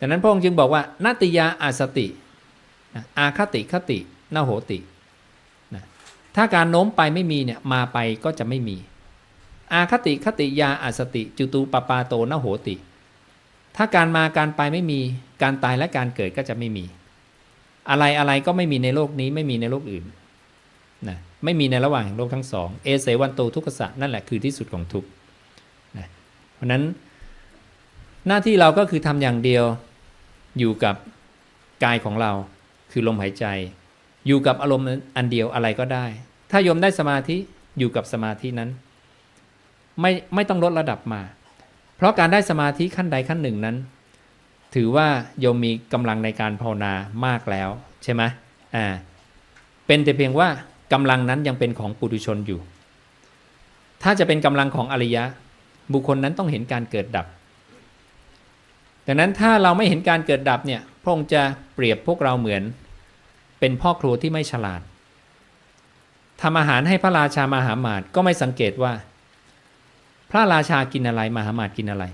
ดังนั้นพระองค์จึงบอกว่านาติยาอาสติอาคติคตินาโหติ ถ้าการโน้มไปไม่มีเนี่ยมาไปก็จะไม่มี อาคติคติยาอาสติ จุตูปปาโตนโหติ ถ้าการมาการไปไม่มีการตายและการเกิดก็จะไม่มี อะไรอะไรก็ไม่มีในโลกนี้ไม่มีในโลกอื่นนะไม่มีในระหว่างโลกทั้งสองเอเสวันโตทุกขสะนั่นแหละคือที่สุดของทุกนะเพราะนั้นหน้าที่เราก็คือทำอย่างเดียว อยู่กับกายของเราคือลมหายใจ อยู่กับอารมณ์อันเดียวอะไรก็ได้ ถ้าโยมได้สมาธิอยู่กับสมาธินั้น ไม่ไม่ต้องลดระดับมา เพราะการได้สมาธิขั้นใดขั้นหนึ่งนั้น ถือว่าโยมมีกำลังในการภาวนามากแล้ว ใช่ไหมอ่าเป็นแต่เพียงว่ากำลังนั้นยังเป็นของปุถุชนอยู่ ถ้าจะเป็นกำลังของอริยะ บุคคลนั้นต้องเห็นการเกิดดับ ดังนั้นถ้าเราไม่เห็นการเกิดดับเนี่ยพระองค์จะเปรียบพวกเราเหมือน เป็นพ่อครัวที่ไม่ฉลาดทำอาหารให้พระราชามหามาตก็ไม่สังเกตว่า พระราชากินอะไรมหามาตกินอะไร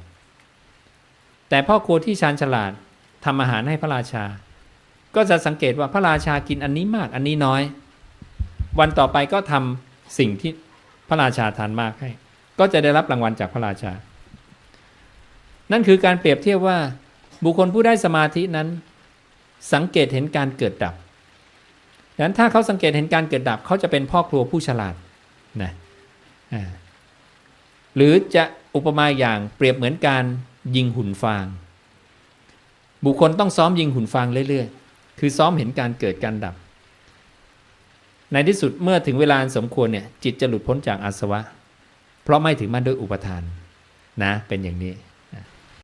แต่พ่อครัวที่ชาญฉลาดทำอาหารให้พระราชา ก็จะสังเกตว่าพระราชากินอันนี้มากอันนี้น้อย วันต่อไปก็ทำสิ่งที่พระราชาทานมากให้ ก็จะได้รับรางวัลจากพระราชา นั่นคือการเปรียบเทียบว่า บุคคลผู้ได้สมาธินั้น สังเกตเห็นการเกิดดับดังนั้นถ้าเขาสังเกตเห็นการเกิดดับเขาจะเป็นพ่อครัวผู้ฉลาดนะหรือจะอุปมาอย่างเปรียบเหมือนการยิงหุ่นฟาง บุคคลต้องซ้อมยิงหุ่นฟางเรื่อยๆ คือซ้อมเห็นการเกิดการดับ ในที่สุดเมื่อถึงเวลาสมควรเนี่ยจิตจะหลุดพ้นจากอาสวะ เพราะไม่ถึงมันด้วยอุปทานนะเป็นอย่างนี้